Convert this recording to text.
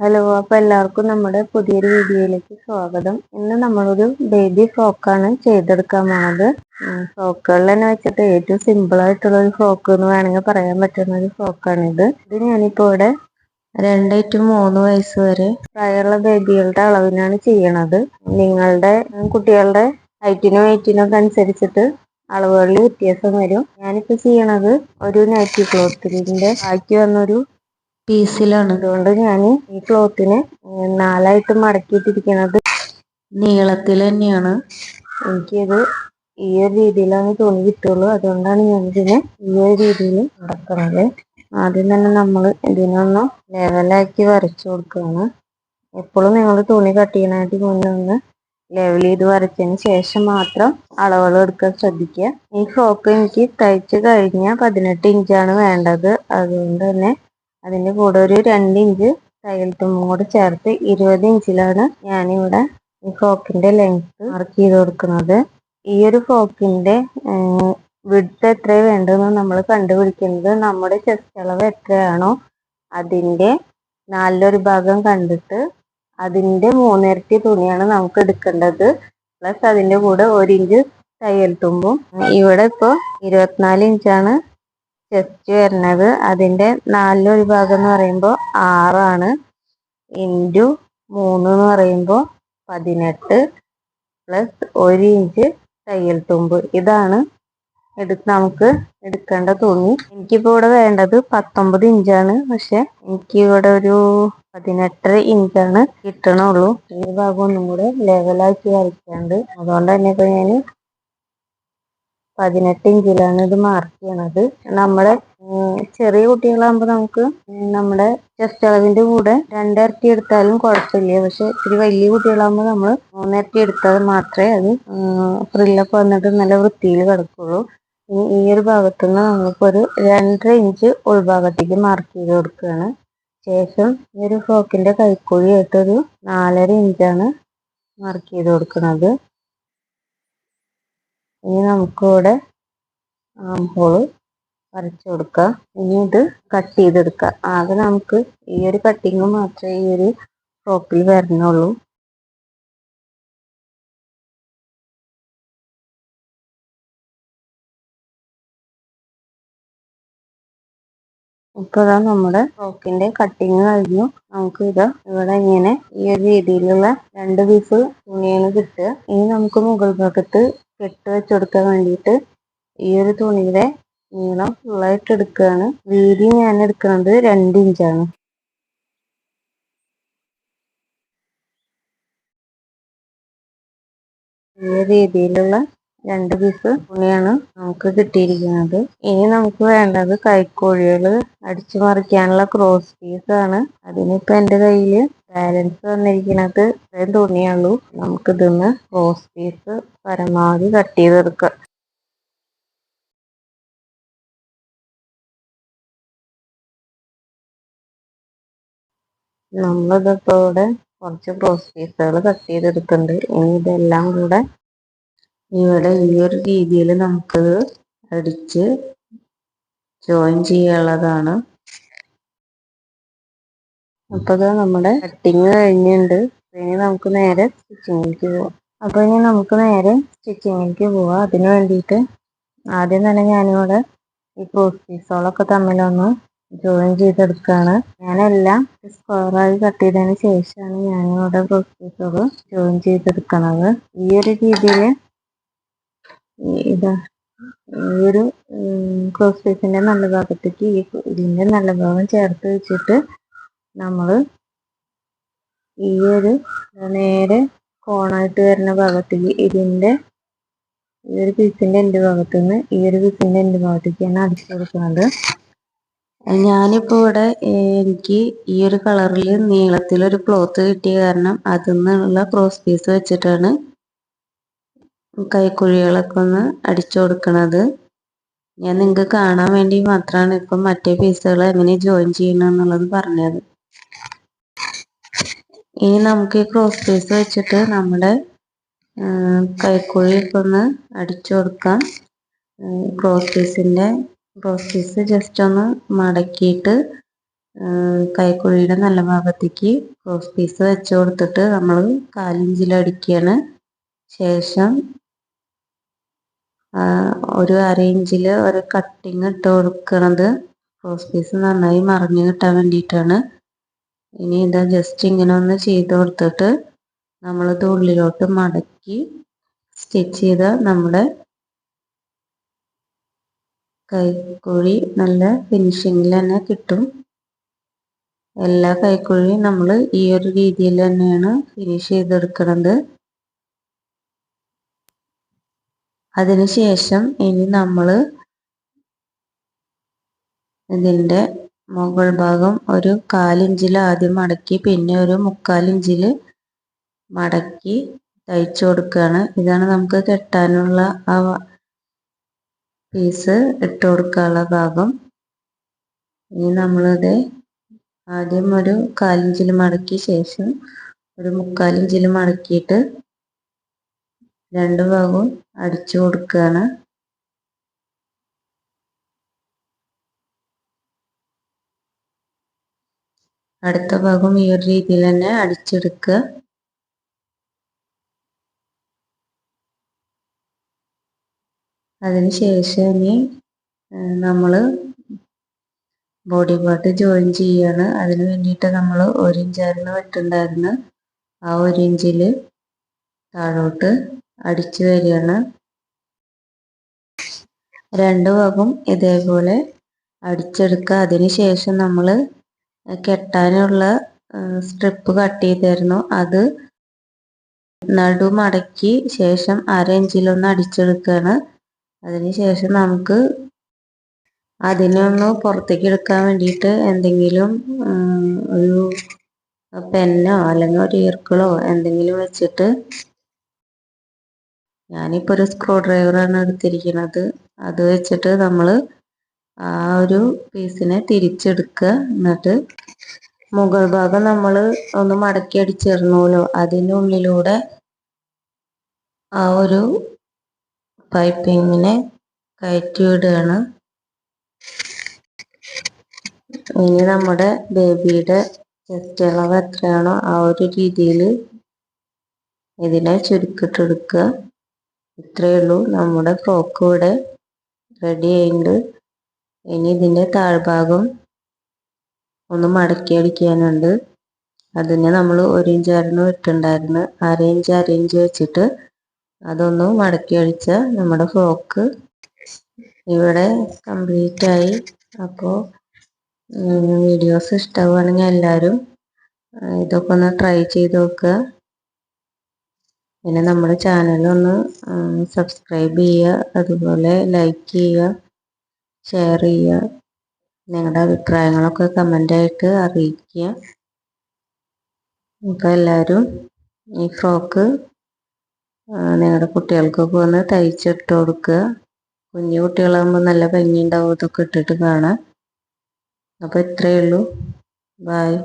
Hello അപ്പൊ എല്ലാവർക്കും നമ്മുടെ പുതിയൊരു വീഡിയോയിലേക്ക് സ്വാഗതം. ഇന്ന് നമ്മളൊരു ബേബി ഫ്രോക്കാണ് ചെയ്തെടുക്കാൻ പോണത്. ഫ്രോക്കുകളിൽ തന്നെ വെച്ചിട്ട് ഏറ്റവും സിമ്പിൾ ആയിട്ടുള്ള ഒരു ഫ്രോക്ക് എന്ന് വേണമെങ്കിൽ പറയാൻ പറ്റുന്ന ഒരു ഫ്രോക്കാണിത്. ഇത് ഞാനിപ്പോ ഇവിടെ രണ്ട് ടു മൂന്ന് വയസ്സ് വരെ പ്രായമുള്ള ബേബികളുടെ അളവിനാണ് ചെയ്യണത്. നിങ്ങളുടെ കുട്ടികളുടെ ഹൈറ്റിനും വെയ്റ്റിനും ഒക്കെ അനുസരിച്ചിട്ട് അളവുകളിൽ വ്യത്യാസം വരും. ഞാനിപ്പോ ചെയ്യണത് ഒരു നൈറ്റി ക്ലോത്തിന്റെ ബാക്കി വന്നൊരു പീസിലാണ്. അതുകൊണ്ട് ഞാൻ ഈ ക്ലോത്തിനെ നാലായിട്ട് മടക്കിയിട്ടിരിക്കുന്നത് നീളത്തിൽ തന്നെയാണ്. എനിക്കിത് ഈ ഒരു രീതിയിലാണ് തുണി കിട്ടുള്ളൂ. അതുകൊണ്ടാണ് ഞാൻ ഇതിനെ ഈ ഒരു രീതിയിൽ മടക്കുന്നത് ആദ്യം തന്നെ നമ്മൾ ഇതിനൊന്ന് ലെവലാക്കി വരച്ചു കൊടുക്കുകയാണ് എപ്പോഴും നിങ്ങൾ തുണി കട്ട് ചെയ്യാനായിട്ട് മുന്നേ ഒന്ന് ലെവൽ ചെയ്ത് വരച്ചതിന് ശേഷം മാത്രം അളവുകൾ എടുക്കാൻ ശ്രദ്ധിക്കുക. ഈ ഫ്രോക്ക് എനിക്ക് തയ്ച്ച് കഴിഞ്ഞാൽ പതിനെട്ട് ഇഞ്ചാണ് വേണ്ടത്. അതുകൊണ്ട് തന്നെ അതിന്റെ കൂടെ ഒരു രണ്ട് ഇഞ്ച് തയ്യൽ തുമ്പും കൂടെ ചേർത്ത് ഇരുപത് ഇഞ്ചിലാണ് ഞാനിവിടെ ഈ ഫ്രോക്കിന്റെ ലെങ്ത് മാർക്ക് ചെയ്ത് കൊടുക്കുന്നത്. ഈ ഒരു ഫ്രോക്കിന്റെ വിഡ്ത്ത് എത്ര വേണ്ടതെന്ന് നമ്മൾ കണ്ടുപിടിക്കുന്നത് നമ്മുടെ ചെസ്റ്റ് അളവ് എത്രയാണോ അതിന്റെ നാലിലൊരു ഭാഗം കണ്ടിട്ട് അതിന്റെ മൂന്നിരട്ടി തുണിയാണ് നമുക്ക് എടുക്കേണ്ടത്. പ്ലസ് അതിന്റെ കൂടെ ഒരു ഇഞ്ച് തയ്യൽ തുമ്പും ഇവിടെ ഇപ്പോൾ ഇരുപത്തിനാല് ഇഞ്ചാണ് ചെസ്റ്റ് വരുന്നത് അതിന്റെ നാലിലൊരു ഭാഗം എന്ന് പറയുമ്പോൾ ആറാണ് ഇന്റു മൂന്ന് എന്ന് പറയുമ്പോൾ പതിനെട്ട് പ്ലസ് ഒരു ഇഞ്ച് തയ്യൽ തുമ്പ്. ഇതാണ് എടുത്ത് നമുക്ക് എടുക്കേണ്ട തുണി. എനിക്കിപ്പോൾ ഇവിടെ വേണ്ടത് പത്തൊമ്പത് ഇഞ്ചാണ്. പക്ഷെ എനിക്ക് ഇവിടെ ഒരു പതിനെട്ടര ഇഞ്ചാണ് കിട്ടണുള്ളൂ. ഈ ഭാഗം ഒന്നും കൂടെ ലെവലാക്കി വരയ്ക്കാണ്ട്. അതുകൊണ്ട് തന്നെ ഇപ്പൊ ഞാൻ പതിനെട്ട് ഇഞ്ചിലാണ് ഇത് മാർക്ക് ചെയ്യണത്. നമ്മുടെ ചെറിയ കുട്ടികളാകുമ്പോൾ നമുക്ക് നമ്മുടെ ചെസ്റ്റ് അളവിന്റെ കൂടെ രണ്ടിരട്ടി എടുത്താലും കുഴപ്പമില്ല. പക്ഷെ ഇത്തിരി വലിയ കുട്ടികളാകുമ്പോൾ നമ്മൾ മൂന്നിരട്ടി എടുത്താൽ മാത്രമേ അത് ഫ്രില്ലൊക്കെ വന്നിട്ട് നല്ല വൃത്തിയിൽ കിടക്കുള്ളൂ. ഇനി ഈ ഒരു ഭാഗത്തുനിന്ന് ഒരു രണ്ടര ഇഞ്ച് ഉൾഭാഗത്തേക്ക് മാർക്ക് ചെയ്ത് കൊടുക്കുകയാണ്. ശേഷം ഈ ഒരു ഫ്രോക്കിന്റെ കൈക്കുഴിയായിട്ടൊരു നാലര ഇഞ്ചാണ് മാർക്ക് ചെയ്ത് കൊടുക്കുന്നത് ഇനി നമുക്കിവിടെ ആം ഹോൾ വരച്ചു കൊടുക്കാം ഇനി ഇത് കട്ട് ചെയ്തെടുക്കാം ആകെ നമുക്ക് ഈ ഒരു കട്ടിങ് മാത്രമേ ഈ ഒരു ഫ്രോക്കിൽ വരണുള്ളൂ. ഇപ്പോൾ ഇതാ നമ്മുടെ ഫ്രോക്കിന്റെ കട്ടിങ് കഴിഞ്ഞു. നമുക്ക് ഇത് ഇവിടെ ഇങ്ങനെ ഈ ഒരു രീതിയിലുള്ള രണ്ട് പീസ് തുണിയാണ് കിട്ടുക. ഇനി നമുക്ക് മുകൾ ഭാഗത്ത് കെട്ട് വെച്ച് കൊടുക്കാൻ വേണ്ടിയിട്ട് ഈ ഒരു തുണിയുടെ നീളം ഫുള്ളായിട്ട് എടുക്കുകയാണ് വീതി ഞാൻ എടുക്കുന്നത് രണ്ട് ഇഞ്ചാണ്. ഈ രീതിയിലുള്ള രണ്ട് പീസ് തുണിയാണ് നമുക്ക് കിട്ടിയിരിക്കുന്നത്. ഇനി നമുക്ക് വേണ്ടത് കൈക്കോഴികൾ അടിച്ചു മറിക്കാനുള്ള ക്രോസ് പീസാണ് അതിനിപ്പോൾ അതിനിപ്പോ എന്റെ കയ്യിൽ ബാലൻസ് വന്നിരിക്കുന്നത് ഇത്രയും തുണിയുള്ളൂ നമുക്ക് ഇതിന്ന് റോസ് പീസ് പരമാവധി കട്ട് ചെയ്തെടുക്കാം. നമ്മളിതിപ്പോ ഇവിടെ കുറച്ച് റോസ് പീസുകൾ കട്ട് ചെയ്തെടുക്കുന്നുണ്ട്. ഇനി ഇതെല്ലാം കൂടെ ഇവിടെ ഈ ഒരു രീതിയിൽ നമുക്കത് അടിച്ച് ജോയിൻ ചെയ്യാനുള്ളതാണ്. അപ്പൊ ഇത് നമ്മുടെ കട്ടിങ് കഴിഞ്ഞുണ്ട്. ഇനി നമുക്ക് നേരെ സ്റ്റിച്ചിങ്ങിലേക്ക് പോവാം. അപ്പൊ ഇനി നമുക്ക് നേരെ സ്റ്റിച്ചിങ്ങിലേക്ക് പോവാം. അതിന് വേണ്ടിയിട്ട് ആദ്യം തന്നെ ഞാനിവിടെ ഈ ക്രോസ് പീസുകളൊക്കെ തമ്മിലൊന്ന് ജോയിൻ ചെയ്തെടുക്കുകയാണ് ഞാനെല്ലാം സ്ക്വയറായി കട്ട് ചെയ്തതിന് ശേഷമാണ് ഞാനിവിടെ ക്രോസ് പീസുകൾ ജോയിൻ ചെയ്തെടുക്കുന്നത് ഈ ഒരു രീതിയിൽ ഇതാ ഈ ഒരു ക്രോസ് പീസിന്റെ നല്ല ഭാഗത്തേക്ക് ഈ ഇതിന്റെ നല്ല ഭാഗം ചേർത്ത് വെച്ചിട്ട് നമ്മൾ ഈ ഒരു നേരെ കോണായിട്ട് വരുന്ന ഭാഗത്തേക്ക് ഇതിന്റെ ഈ ഒരു പീസിന്റെ എന്റെ ഭാഗത്തു നിന്ന് ഈ ഒരു പീസിന്റെ എന്റെ ഭാഗത്തേക്കാണ് അടിച്ചു കൊടുക്കുന്നത്. ഞാനിപ്പോൾ ഇവിടെ എനിക്ക് ഈ ഒരു കളറിൽ നീളത്തിലൊരു ക്ലോത്ത് കിട്ടിയ കാരണം അതിൽ നിന്നുള്ള ക്രോസ് പീസ് വെച്ചിട്ടാണ് കൈക്കുഴികളൊക്കെ ഒന്ന് അടിച്ചു കൊടുക്കണത്. ഞാൻ നിങ്ങൾക്ക് കാണാൻ വേണ്ടി മാത്രമാണ് ഇപ്പം മറ്റേ പീസുകൾ എങ്ങനെ ജോയിൻ ചെയ്യണം എന്നുള്ളത് പറഞ്ഞത്. ഇനി നമുക്ക് ഈ ക്രോസ് പീസ് വെച്ചിട്ട് നമ്മുടെ കൈക്കുഴിയൊക്കെ ഒന്ന് അടിച്ചു കൊടുക്കാം. ക്രോസ് പീസിന്റെ ക്രോസ് പീസ് ജസ്റ്റ് ഒന്ന് മടക്കിയിട്ട് കൈക്കുഴിയുടെ നല്ല ഭാഗത്തേക്ക് ക്രോസ് പീസ് വെച്ച് കൊടുത്തിട്ട് നമ്മൾ കാലിഞ്ചിലടിക്കുകയാണ് ശേഷം ഒരു അര ഇഞ്ചിൽ ഒരു കട്ടിങ് ഇട്ട് കൊടുക്കണത് ക്രോസ് പീസ് നന്നായി മറിഞ്ഞു കിട്ടാൻ വേണ്ടിയിട്ടാണ്. ഇനി ഇതാ ജസ്റ്റ് ഇങ്ങനെ ഒന്ന് ചെയ്ത് കൊടുത്തിട്ട് നമ്മളിത് ഉള്ളിലോട്ട് മടക്കി സ്റ്റിച്ച് ചെയ്ത നമ്മുടെ കൈക്കുഴി നല്ല ഫിനിഷിങ്ങിൽ തന്നെ കിട്ടും. എല്ലാ കൈക്കുഴിയും നമ്മൾ ഈ ഒരു രീതിയിൽ തന്നെയാണ് ഫിനിഷ് ചെയ്തെടുക്കുന്നത് അതിനുശേഷം ഇനി നമ്മൾ ഇതിന്റെ മുകൾ ഭാഗം ഒരു കാലിഞ്ചിൽ ആദ്യം മടക്കി പിന്നെ ഒരു മുക്കാലിഞ്ചിൽ മടക്കി തയ്ച്ചു കൊടുക്കുകയാണ്. ഇതാണ് നമുക്ക് കെട്ടാനുള്ള ആ പീസ് ഇട്ട് കൊടുക്കാനുള്ള ഭാഗം. ഇനി നമ്മളിത് ആദ്യം ഒരു കാലിഞ്ചിൽ മടക്കി ശേഷം ഒരു മുക്കാലിഞ്ചിൽ മടക്കിയിട്ട് രണ്ട് ഭാഗവും അടിച്ചു കൊടുക്കുകയാണ്. അടുത്ത ഭാഗം ഈ ഒരു രീതിയിൽ തന്നെ അടിച്ചെടുക്കുക. അതിനുശേഷം ഇനി നമ്മൾ ബോഡി പാർട്ട് ജോയിൻ ചെയ്യാണ്. അതിന് വേണ്ടിയിട്ട് നമ്മൾ ഒരു ഇഞ്ചായിരുന്നു വെട്ടുണ്ടായിരുന്നു ആ ഒരു ഇഞ്ചിൽ താഴോട്ട് അടിച്ചു വരികയാണ്. രണ്ട് ഭാഗം ഇതേപോലെ അടിച്ചെടുക്കുക. അതിനുശേഷം നമ്മൾ കെട്ടാനുള്ള സ്ട്രിപ്പ് കട്ട് ചെയ്തായിരുന്നു. അത് നടുമടക്കി ശേഷം അര ഇഞ്ചിലൊന്ന് അടിച്ചെടുക്കുകയാണ്. അതിനുശേഷം നമുക്ക് അതിനൊന്ന് പുറത്തേക്ക് എടുക്കാൻ വേണ്ടിയിട്ട് എന്തെങ്കിലും ഒരു പെന്നോ അല്ലെങ്കിൽ ഒരു ഈർക്കിളോ എന്തെങ്കിലും വെച്ചിട്ട് ഞാനിപ്പോൾ ഒരു സ്ക്രൂ ഡ്രൈവറാണ് എടുത്തിരിക്കുന്നത്. അത് വെച്ചിട്ട് നമ്മൾ ആ ഒരു പീസിനെ തിരിച്ചെടുക്കുക. എന്നിട്ട് മുകൾ ഭാഗം നമ്മൾ ഒന്ന് മടക്കി അടിച്ചിരുന്നല്ലോ അതിന്റെ ഉള്ളിലൂടെ ആ ഒരു പൈപ്പിങ്ങിനെ കയറ്റി വിടുകയാണ് ഇനി നമ്മുടെ ബേബിയുടെ ചെസ്റ്റ് അളവ് എത്രയാണോ ആ ഒരു രീതിയിൽ ഇതിനെ ചുരുക്കിട്ടെടുക്കുക. ഇത്രയേ ഉള്ളൂ. നമ്മുടെ ഫ്രോക്ക് ഇവിടെ റെഡി ആയിട്ടുണ്ട്. ഇനി ഇതിന്റെ താഴ്ഭാഗം ഒന്ന് മടക്കി അടിക്കാനുണ്ട്. അതിന് നമ്മൾ ഒരു ഇഞ്ചായിരുന്നു ഇട്ടുണ്ടായിരുന്നു അര ഇഞ്ച് അര ഇഞ്ച് വെച്ചിട്ട് അതൊന്ന് മടക്കി അടിച്ച നമ്മുടെ ഫ്രോക്ക് ഇവിടെ കംപ്ലീറ്റ് ആയി. അപ്പോൾ വീഡിയോസ് ഇഷ്ടമാണെങ്കിൽ എല്ലാവരും ഇതൊക്കെ ഒന്ന് ട്രൈ ചെയ്ത് നോക്കുക പിന്നെ നമ്മുടെ ചാനലൊന്ന് സബ്സ്ക്രൈബ് ചെയ്യുക അതുപോലെ ലൈക്ക് ചെയ്യുക ഷെയർ ചെയ്യുക. നിങ്ങളുടെ അഭിപ്രായങ്ങളൊക്കെ കമന്റായിട്ട് അറിയിക്കുക. അപ്പോൾ എല്ലാവരും ഈ ഫ്രോക്ക് നിങ്ങളുടെ കുട്ടികൾക്കൊക്കെ ഒന്ന് തയ്ച്ചിട്ട് കൊടുക്കുക. കുഞ്ഞു കുട്ടികളാകുമ്പോൾ നല്ല ഭംഗിയുണ്ടാവും. ഇതൊക്കെ ഇട്ടിട്ട് കാണാൻ അപ്പോൾ ഇത്രയേ ഉള്ളൂ. ബായ്